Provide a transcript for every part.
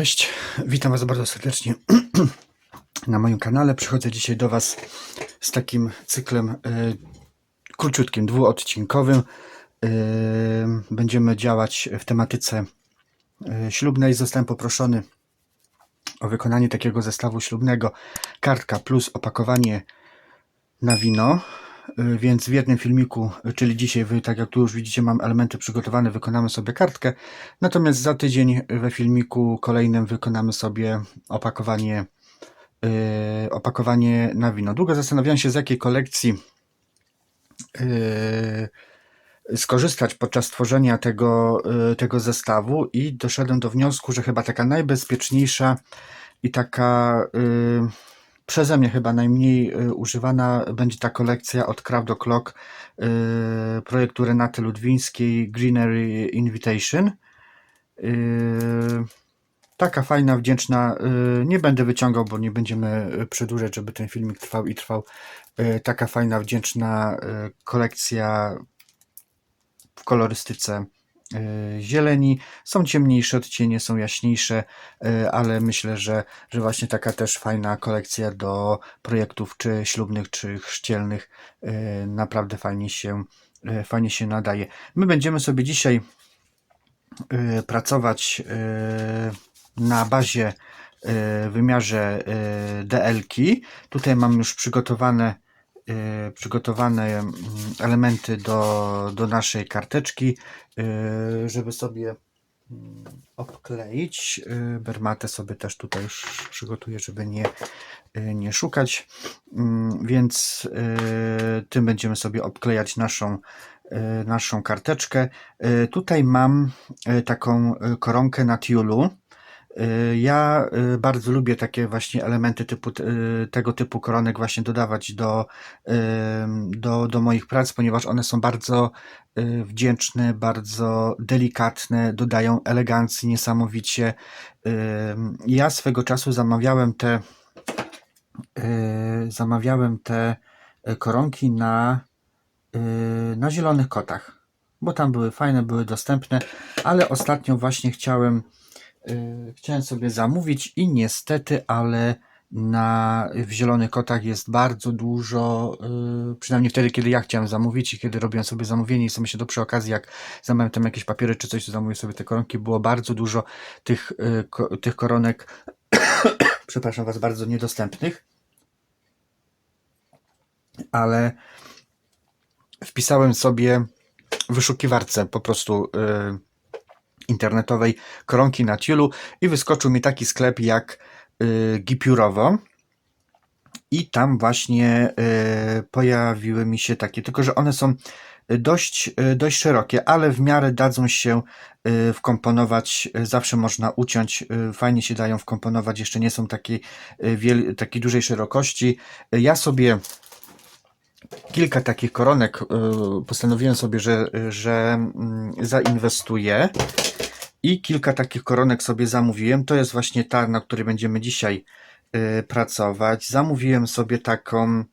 Cześć, witam Was bardzo serdecznie na moim kanale. Przychodzę dzisiaj do Was z takim cyklem e, króciutkim, dwuodcinkowym. E, będziemy działać w tematyce e, ślubnej. Zostałem poproszony o wykonanie takiego zestawu ślubnego kartka plus opakowanie na wino. Y, Więc w jednym filmiku, y, czyli dzisiaj, wy, tak jak tu już widzicie, mam elementy przygotowane, wykonamy sobie kartkę. Natomiast za tydzień we filmiku kolejnym wykonamy sobie opakowanie, yy, opakowanie na wino. Długo zastanawiałem się, z jakiej kolekcji yy, skorzystać podczas tworzenia tego, yy, tego zestawu i doszedłem do wniosku, że chyba taka najbezpieczniejsza i taka yy, przeze mnie chyba najmniej y, używana będzie ta kolekcja od Craft O'Clock y, projektu Renaty Ludwińskiej Greenery Invitation. Y, taka fajna, wdzięczna. Nie będę wyciągał, bo nie będziemy przedłużać, żeby ten filmik trwał i trwał. Taka fajna, wdzięczna kolekcja w kolorystyce zieleni. Są ciemniejsze odcienie, są jaśniejsze, y, ale myślę, że, że właśnie taka też fajna kolekcja do projektów czy ślubnych, czy chrzcielnych y, naprawdę fajnie się, fajnie się nadaje. My będziemy sobie dzisiaj pracować na bazie wymiarze DL-ki. Tutaj mam już przygotowane przygotowane mm, elementy do, do naszej karteczki, y, żeby sobie mm, obkleić. Y, Bermatę sobie też tutaj już przygotuję, żeby nie, y, nie szukać. Mm, Więc y, tym będziemy sobie obklejać naszą, y, naszą karteczkę. Y, Tutaj mam y, taką y, koronkę na tiulu. Y, Ja y, bardzo lubię takie właśnie elementy typu, y, tego typu koronek właśnie dodawać do, do, do moich prac, ponieważ one są bardzo wdzięczne, bardzo delikatne, dodają elegancji niesamowicie. Ja swego czasu zamawiałem te zamawiałem te koronki na, na zielonych kotach, bo tam były fajne, były dostępne, ale ostatnio właśnie chciałem chciałem sobie zamówić i niestety, ale na, w Zielonych Kotach jest bardzo dużo, y, przynajmniej wtedy, kiedy ja chciałem zamówić i kiedy robiłem sobie zamówienie i sobie myślę, to przy okazji, jak zamawiam tam jakieś papiery czy coś, to zamówię sobie te koronki, było bardzo dużo tych, y, ko, tych koronek, przepraszam Was, bardzo niedostępnych, ale wpisałem sobie w wyszukiwarce po prostu y, internetowej koronki na tiulu i wyskoczył mi taki sklep jak y, Gipiurowo i tam właśnie y, pojawiły mi się takie, tylko że one są dość, y, dość szerokie, ale w miarę dadzą się y, wkomponować, y, zawsze można uciąć, fajnie się dają wkomponować, jeszcze nie są takiej, takiej dużej szerokości. Ja sobie kilka takich koronek postanowiłem sobie, że, że mm, zainwestuję i kilka takich koronek sobie zamówiłem. To jest właśnie ta, na której będziemy dzisiaj y, pracować. Zamówiłem sobie taką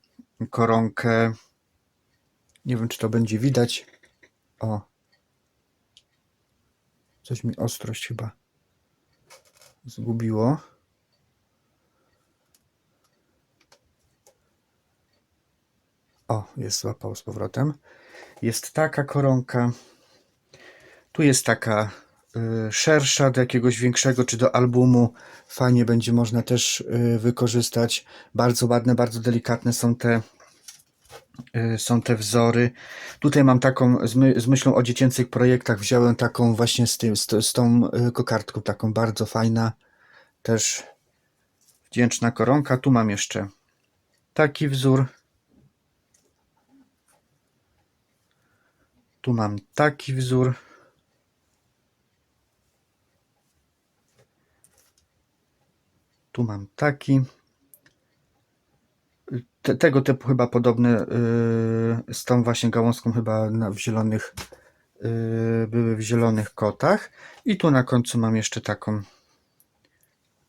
koronkę. Nie wiem, czy to będzie widać. O. Coś mi ostrość chyba zgubiło. O, jest złapał z powrotem. Jest taka koronka. Tu jest taka szersza do jakiegoś większego, czy do albumu. Fajnie będzie można też y, wykorzystać. Bardzo ładne, bardzo delikatne są te, y, są te wzory. Tutaj mam taką, z, my, z myślą o dziecięcych projektach, wziąłem taką właśnie z, tym, z, z tą y, kokardką, taką bardzo fajna. Też wdzięczna koronka. Tu mam jeszcze taki wzór. Tu mam taki wzór. Tu mam taki. Te, tego typu chyba podobne yy, z tą właśnie gałązką chyba na, w zielonych yy, były w zielonych kotach. I tu na końcu mam jeszcze taką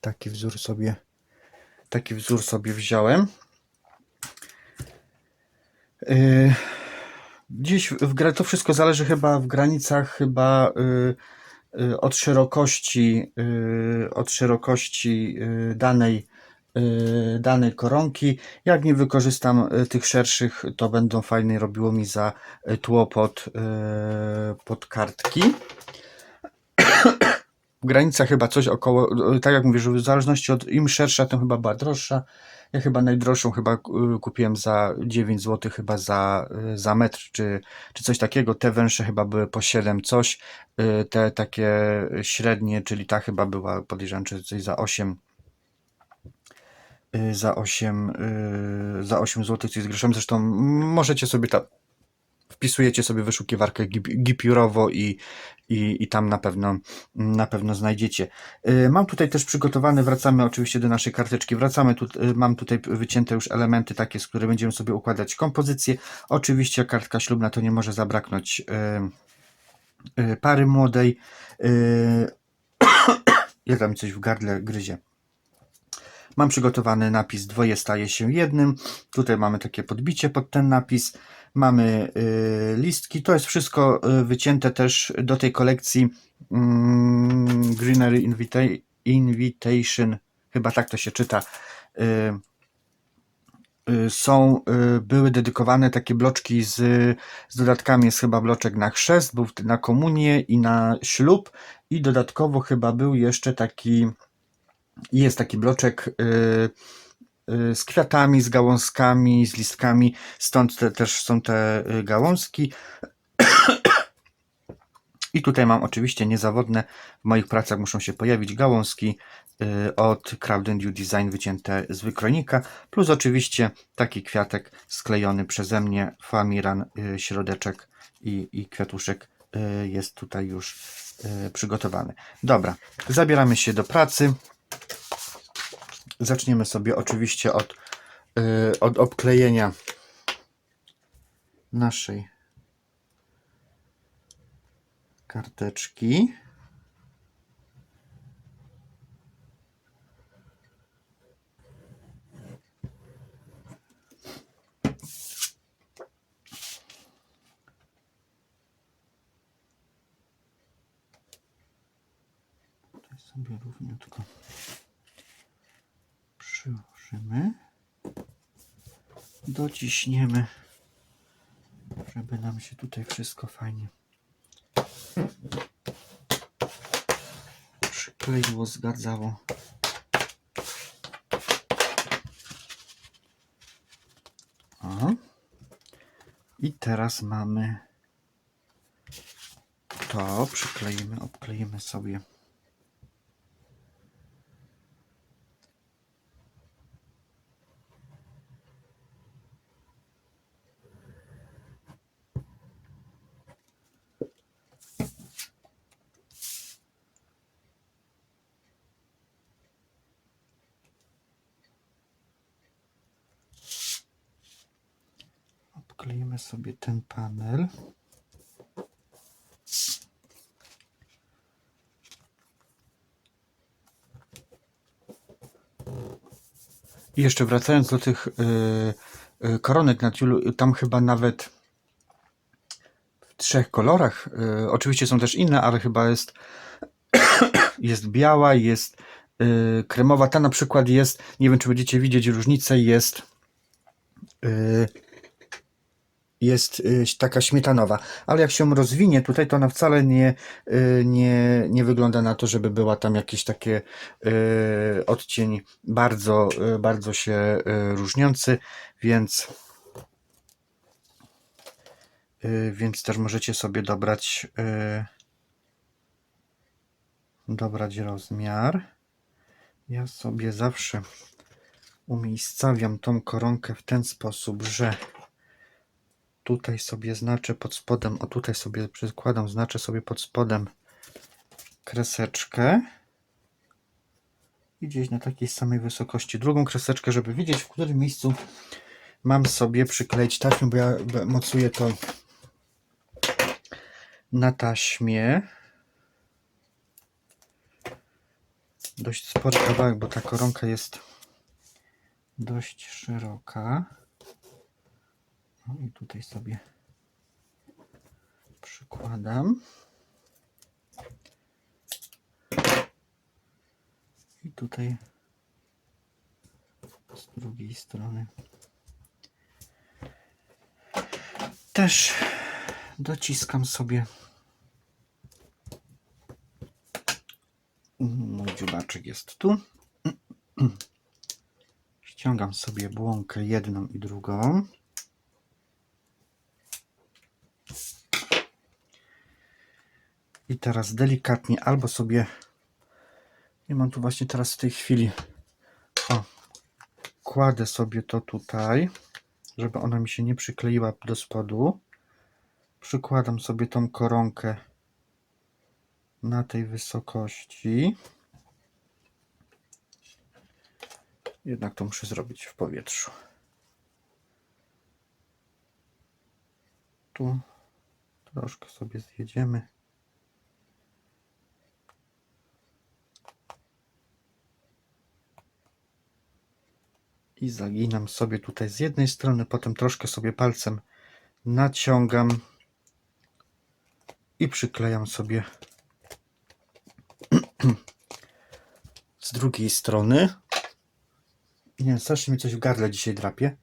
taki wzór sobie taki wzór sobie wziąłem. Yy, Dziś w grę to wszystko zależy chyba w granicach chyba y, y, od szerokości, y, od szerokości y, danej, y, danej koronki. Jak nie wykorzystam y, tych szerszych, to będą fajnie robiło mi za y, tło pod, y, pod kartki. W granicach chyba coś około, tak jak mówię, że w zależności od im szersza, tym chyba była droższa. Ja chyba najdroższą chyba y, kupiłem za 9 zł chyba za, y, za metr czy, czy coś takiego. Te węższe chyba były po 7 coś. Y, Te takie średnie, czyli ta chyba była podejrzewam, czy coś za 8 y, za 8 y, za 8 zł coś z groszem. Zresztą możecie sobie tam wpisujecie sobie wyszukiwarkę gip- gipiurowo i, i, i tam na pewno, na pewno znajdziecie. Y, Mam tutaj też przygotowane, wracamy oczywiście do naszej karteczki, wracamy, tu, y, mam tutaj wycięte już elementy takie, z których będziemy sobie układać kompozycję. Oczywiście kartka ślubna to nie może zabraknąć y, pary młodej. Ja tam coś w gardle gryzie. Mam przygotowany napis dwoje staje się jednym. Tutaj mamy takie podbicie pod ten napis. Mamy y, listki. To jest wszystko y, wycięte też do tej kolekcji mm, Greenery Invita- Invitation. Chyba tak to się czyta. Y, są, były dedykowane takie bloczki z, z dodatkami. Jest chyba bloczek na chrzest, był na komunię i na ślub. I dodatkowo chyba był jeszcze taki jest taki bloczek y, y, z kwiatami, z gałązkami, z listkami, stąd te, też są te y, gałązki. I tutaj mam oczywiście niezawodne, w moich pracach muszą się pojawić gałązki od Crowd Dew Design wycięte z wykronika, plus oczywiście taki kwiatek sklejony przeze mnie, famiran, środeczek i, i kwiatuszek jest tutaj już przygotowany. Dobra, zabieramy się do pracy. Zaczniemy sobie oczywiście od, y, od obklejenia naszej karteczki. Tutaj sobie równiutko przyłożymy, dociśniemy, żeby nam się tutaj wszystko fajnie przykleiło, zgadzało. O. I teraz mamy to, przykleimy, obkleimy sobie Obkleimy sobie ten panel. I jeszcze wracając do tych y, y, koronek na tiulu, tam chyba nawet w trzech kolorach. Y, oczywiście są też inne, ale chyba jest, jest biała, jest y, kremowa. Ta na przykład jest, nie wiem czy będziecie widzieć różnicę, jest y, jest y, taka śmietanowa, ale jak się rozwinie tutaj, to ona wcale nie, y, nie, nie wygląda na to, żeby była tam jakiś taki y, odcień bardzo, bardzo się różniący, więc więc też możecie sobie dobrać dobrać rozmiar. Ja sobie zawsze umiejscawiam tą koronkę w ten sposób, że tutaj sobie znaczę pod spodem, o tutaj sobie przykładam, znaczę sobie pod spodem kreseczkę i gdzieś na takiej samej wysokości drugą kreseczkę, żeby wiedzieć w którym miejscu mam sobie przykleić taśmę, bo ja mocuję to na taśmie. Dość spory kawałek, bo ta koronka jest dość szeroka. No i tutaj sobie przykładam. tutaj z drugiej strony też dociskam sobie mój dziubaczek jest tu ściągam sobie błąkę jedną i drugą i teraz delikatnie albo sobie nie mam tu właśnie teraz w tej chwili o, kładę sobie to tutaj żeby ona mi się nie przykleiła do spodu. Przykładam sobie tą koronkę na tej wysokości. Jednak to muszę zrobić w powietrzu. Tu troszkę sobie zjedziemy i zaginam sobie tutaj z jednej strony, potem troszkę sobie palcem naciągam i przyklejam sobie z drugiej strony. Nie wiem, strasznie mi coś w gardle dzisiaj drapie.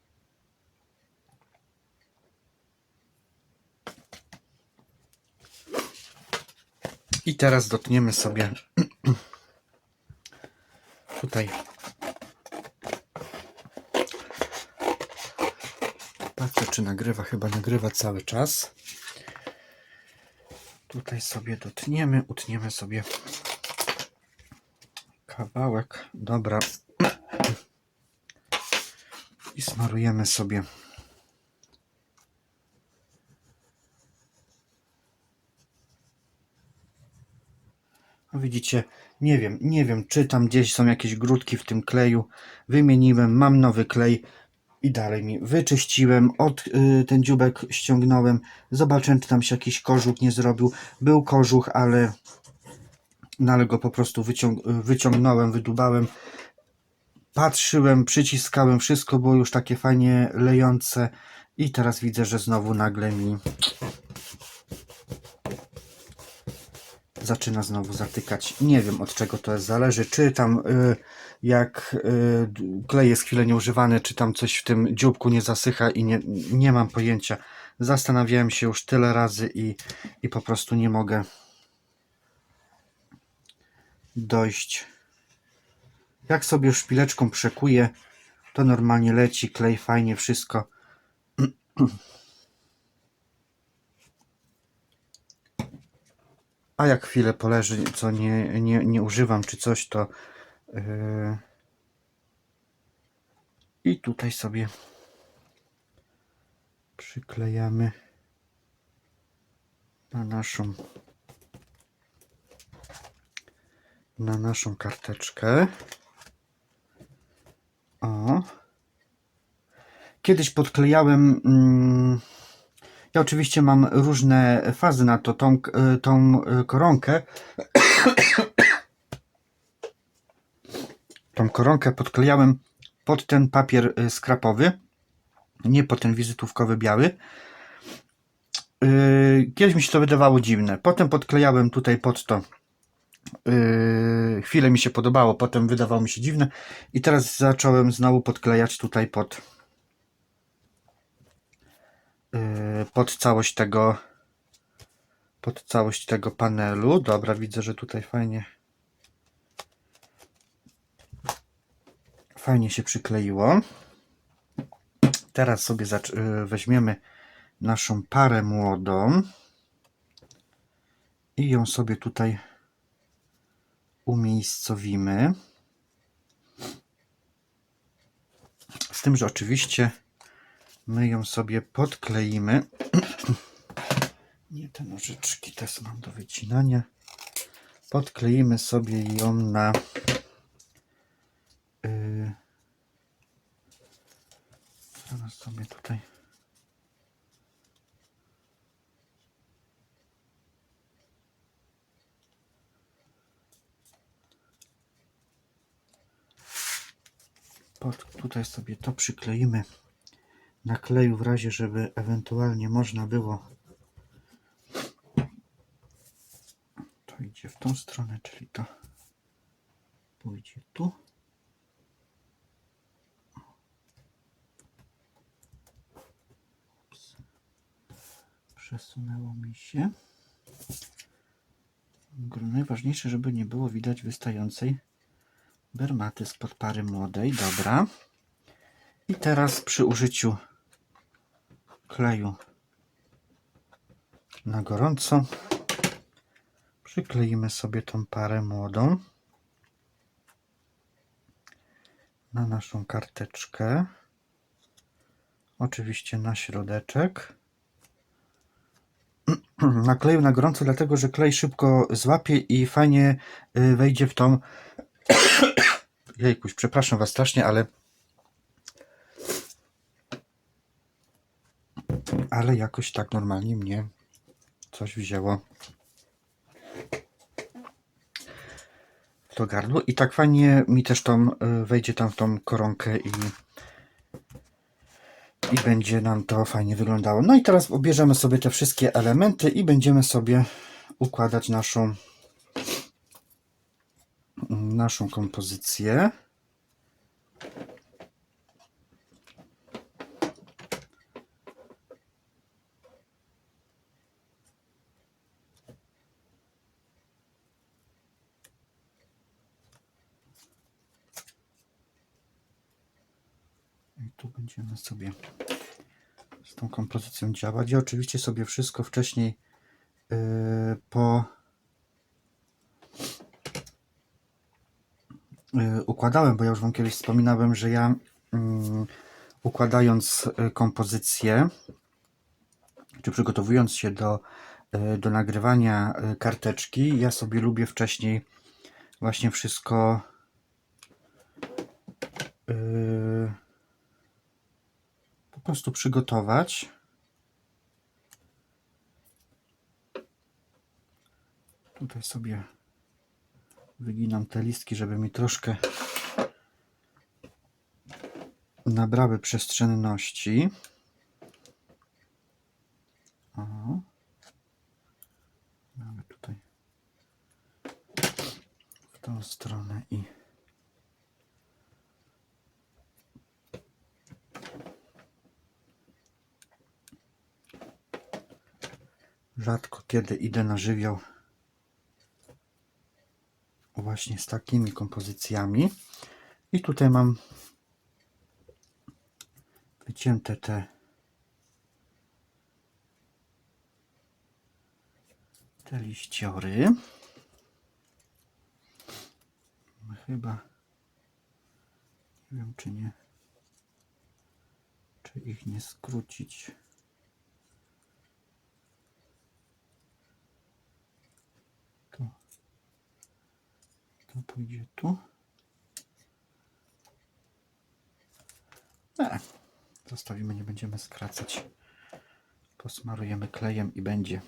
I teraz dotkniemy sobie tutaj czy nagrywa. Chyba nagrywa cały czas. Tutaj sobie dotniemy, utniemy sobie kawałek. Dobra. I smarujemy sobie. No Widzicie, nie wiem, nie wiem, czy tam gdzieś są jakieś grudki w tym kleju. Wymieniłem, mam nowy klej i dalej mi wyczyściłem, od y, ten dziubek ściągnąłem, zobaczyłem czy tam się jakiś kożuch nie zrobił, był kożuch, ale no ale go po prostu wyciąg wyciągnąłem, wydubałem, patrzyłem, przyciskałem, wszystko było już takie fajnie lejące. I teraz widzę, że znowu nagle mi zaczyna znowu zatykać. Nie wiem od czego to jest zależy, czy tam y, jak y, klej jest chwilę nieużywany, czy tam coś w tym dzióbku nie zasycha i nie, nie mam pojęcia. Zastanawiałem się już tyle razy i, i po prostu nie mogę dojść. Jak sobie szpileczką przekuję, to normalnie leci klej, fajnie wszystko. A jak chwilę poleży, co nie, nie, nie używam, czy coś, to yy... i tutaj sobie przyklejamy na naszą na naszą karteczkę. O. Kiedyś podklejałem mm, ja oczywiście mam różne fazy na to, tą, y, tą y, koronkę. tą koronkę podklejałem pod ten papier y, skrapowy, nie pod ten wizytówkowy biały. Kiedyś mi się to wydawało dziwne. Potem podklejałem tutaj pod to. Chwilę mi się podobało, potem wydawało mi się dziwne. I teraz zacząłem znowu podklejać tutaj pod pod całość tego pod całość tego panelu. Dobra, widzę, że tutaj fajnie fajnie się przykleiło. Teraz sobie yy, weźmiemy naszą parę młodą i ją sobie tutaj umiejscowimy. Z tym, że oczywiście My ją sobie podkleimy. Nie te nożyczki też mam do wycinania. Podkleimy sobie ją na yy, zaraz sobie tutaj tutaj sobie to przykleimy nakleju w razie, żeby ewentualnie można było to idzie w tą stronę, czyli to pójdzie tu. Ups. Przesunęło mi się. Najważniejsze, żeby nie było widać wystającej bermaty spod pary młodej. Dobra. I teraz przy użyciu kleju na gorąco przykleimy sobie tą parę młodą na naszą karteczkę. Oczywiście na środeczek. Nakleję na gorąco, dlatego że klej szybko złapie i fajnie y, wejdzie w tą. Jejkuś, przepraszam Was strasznie, ale. Ale jakoś tak normalnie mnie coś wzięło to gardło. I tak fajnie mi też tą y, wejdzie tam w tą koronkę i i będzie nam to fajnie wyglądało. No i teraz obierzemy sobie te wszystkie elementy i będziemy sobie układać naszą naszą kompozycję. Będziemy sobie z tą kompozycją działać. Ja oczywiście sobie wszystko wcześniej yy, po yy, układałem, bo ja już Wam kiedyś wspominałem, że ja yy, układając yy, kompozycję, czy przygotowując się do, yy, do nagrywania yy, karteczki, ja sobie lubię wcześniej właśnie wszystko yy, prostu przygotować. Tutaj sobie wyginam te listki, żeby mi troszkę nabrały przestrzenności. O. Mamy tutaj w tą stronę i rzadko kiedy idę na żywioł właśnie z takimi kompozycjami. I tutaj mam wycięte te te liściory. Chyba nie wiem czy nie czy ich nie skrócić. To pójdzie tu. Nie, zostawimy, nie będziemy skracać. Posmarujemy klejem i będzie.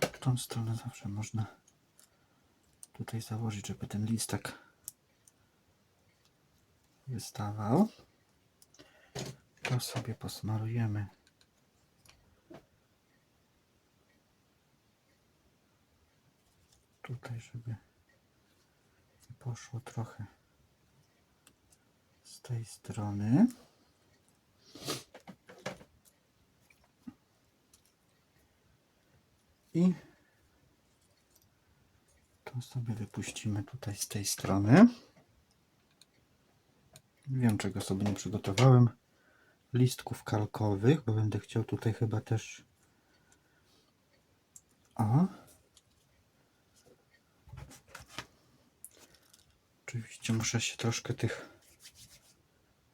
W tą stronę zawsze można tutaj założyć, żeby ten listek wystawał. To sobie posmarujemy. Tutaj, żeby poszło trochę z tej strony. I to sobie wypuścimy tutaj z tej strony. Wiem, czego sobie nie przygotowałem. Listków kalkowych, bo będę chciał tutaj chyba też. O. Oczywiście muszę się troszkę tych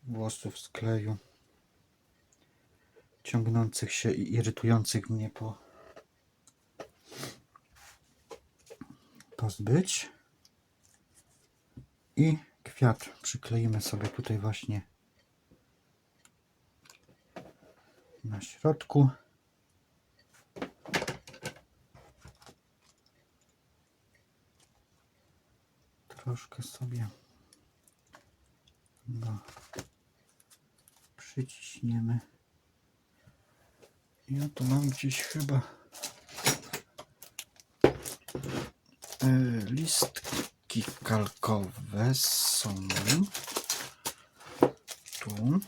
włosów z kleju ciągnących się i irytujących mnie po pozbyć. I kwiat przykleimy sobie tutaj właśnie na środku. Troszkę sobie go przyciśniemy. Ja tu mam gdzieś chyba e, listki kalkowe są tu.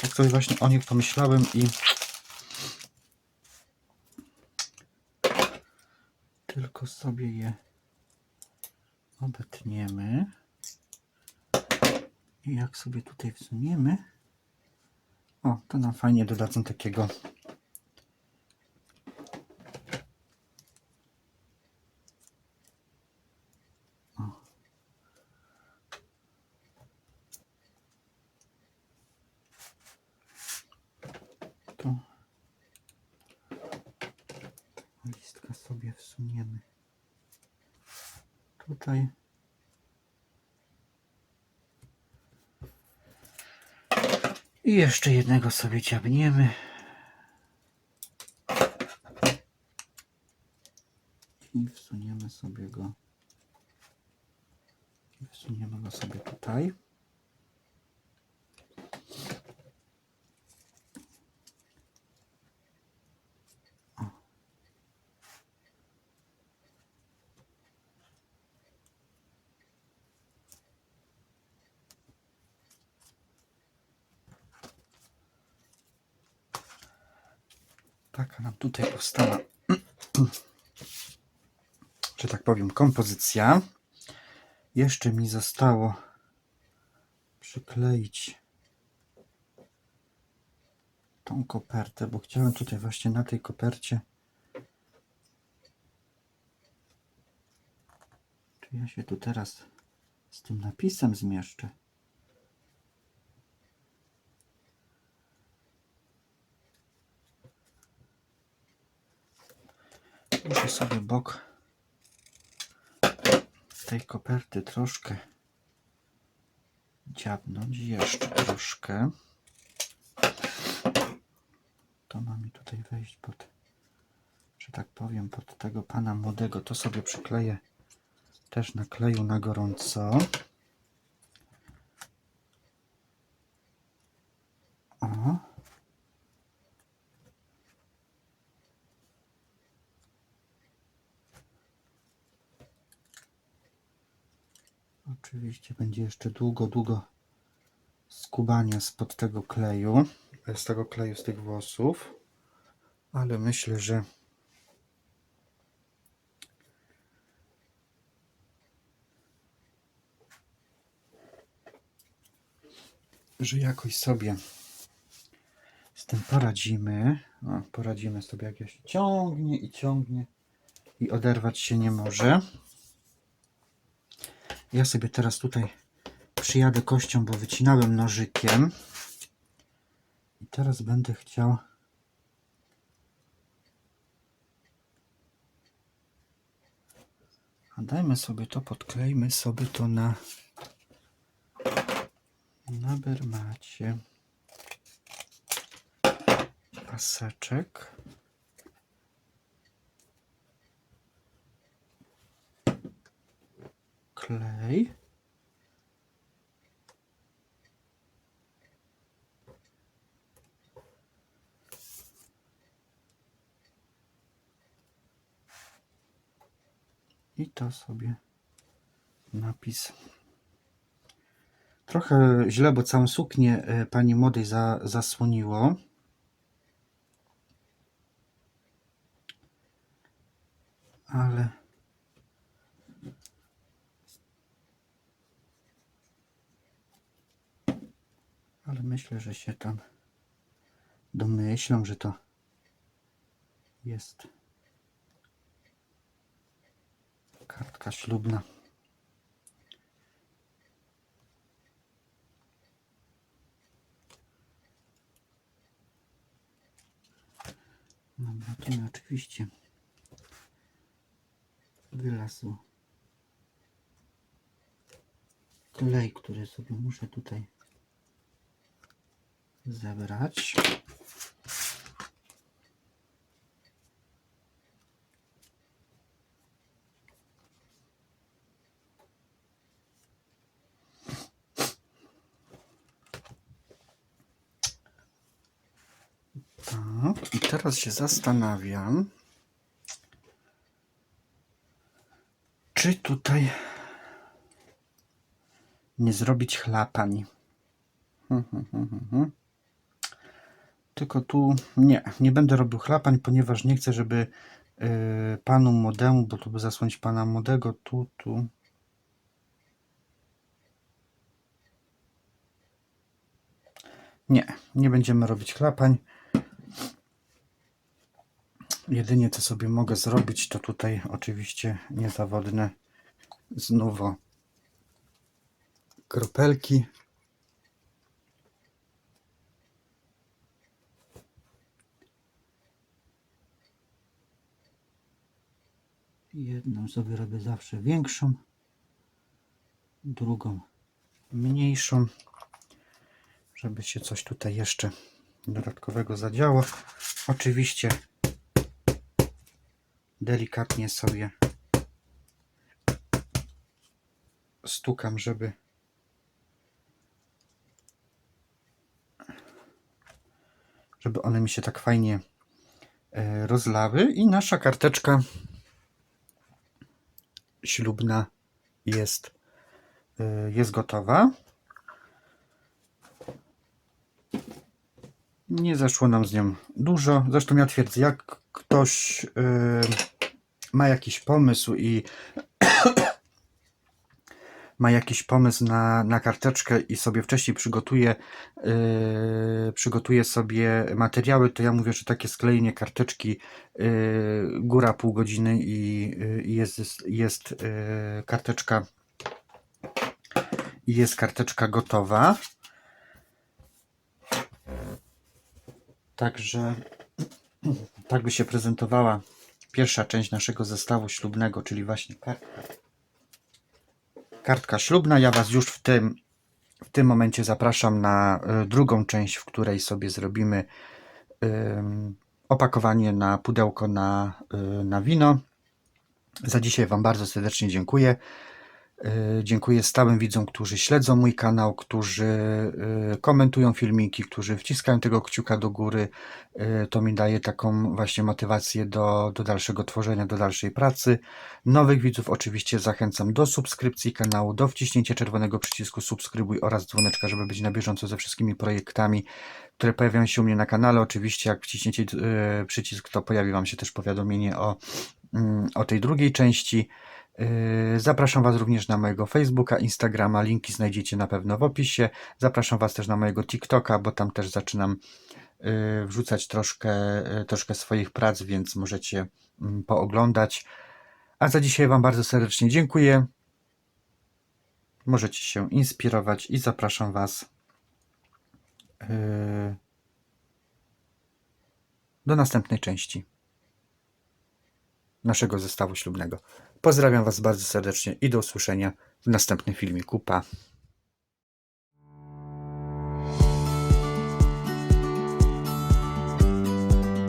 Tak sobie właśnie o nich pomyślałem i tylko sobie je obetniemy. I jak sobie tutaj wsuniemy, o, to nam fajnie dodadzą takiego O. Tu tego listka sobie wsuniemy tutaj. I jeszcze jednego sobie ciabniemy. I wsuniemy sobie go. I wsuniemy go sobie tutaj. O. Taka nam tutaj powstała, że tak powiem, kompozycja. Jeszcze mi zostało przykleić tą kopertę, bo chciałem tutaj właśnie na tej kopercie. Czy ja się tu teraz z tym napisem zmieszczę? Muszę sobie bok tej koperty troszkę dziabnąć, jeszcze troszkę. To ma mi tutaj wejść pod, że tak powiem, pod tego pana młodego. To sobie przykleję też na kleju na gorąco. O. Oczywiście będzie jeszcze długo, długo skubania spod tego kleju, z tego kleju z tych włosów, ale myślę, że że jakoś sobie z tym poradzimy. O, poradzimy sobie, jak ja się ciągnie i ciągnie i oderwać się nie może. Ja sobie teraz tutaj przyjadę kością, bo wycinałem nożykiem. I teraz będę chciał A dajmy sobie to, podklejmy sobie to na na bermacie. Paseczek. Klej. I to sobie napis. Trochę źle, bo całą suknię e, pani młodej za, zasłoniło. Ale ale myślę, że się tam domyślą, że to jest kartka ślubna. Dobra, tu mi oczywiście wylazł klej, który sobie muszę tutaj zebrać. Tak, i teraz się zastanawiam, czy tutaj nie zrobić chlapań. Hmm, hmm, hmm, hmm. Tylko tu nie, nie będę robił chlapań, ponieważ nie chcę, żeby yy, panu młodemu, bo tu by zasłonić pana młodego, tu, tu. Nie, nie będziemy robić chlapań. Jedynie co sobie mogę zrobić, to tutaj oczywiście niezawodne znów kropelki. Jedną sobie robię zawsze większą, drugą mniejszą, żeby się coś tutaj jeszcze dodatkowego zadziało. Oczywiście delikatnie sobie stukam, żeby żeby one mi się tak fajnie e, rozlały i nasza karteczka ślubna jest, e, jest gotowa. Nie zeszło nam z nią dużo. Zresztą ja twierdzę, jak ktoś e, ma jakiś pomysł i ma jakiś pomysł na, na karteczkę i sobie wcześniej przygotuje, przygotuje sobie materiały, to ja mówię, że takie sklejenie karteczki yy, góra pół godziny i, yy, jest, jest yy, karteczka i jest karteczka gotowa. Także tak by się prezentowała pierwsza część naszego zestawu ślubnego, czyli właśnie kartka kartka ślubna. Ja Was już w tym, w tym momencie zapraszam na y, drugą część, w której sobie zrobimy opakowanie na pudełko na, y, na wino. Za dzisiaj Wam bardzo serdecznie dziękuję. Y, Dziękuję stałym widzom, którzy śledzą mój kanał, którzy y, komentują filmiki, którzy wciskają tego kciuka do góry. Y, To mi daje taką właśnie motywację do, do dalszego tworzenia, do dalszej pracy. Nowych widzów oczywiście zachęcam do subskrypcji kanału, do wciśnięcia czerwonego przycisku subskrybuj oraz dzwoneczka, żeby być na bieżąco ze wszystkimi projektami, które pojawiają się u mnie na kanale. Oczywiście jak wciśniecie przycisk, to pojawi Wam się też powiadomienie o, mm, o tej drugiej części. Yy, Zapraszam Was również na mojego Facebooka, Instagrama, linki znajdziecie na pewno w opisie. Zapraszam Was też na mojego TikToka, bo tam też zaczynam yy, wrzucać troszkę, yy, troszkę swoich prac, więc możecie mm, pooglądać. A za dzisiaj Wam bardzo serdecznie dziękuję. Możecie się inspirować i zapraszam Was do następnej części naszego zestawu ślubnego. Pozdrawiam Was bardzo serdecznie i do usłyszenia w następnym filmiku. Pa!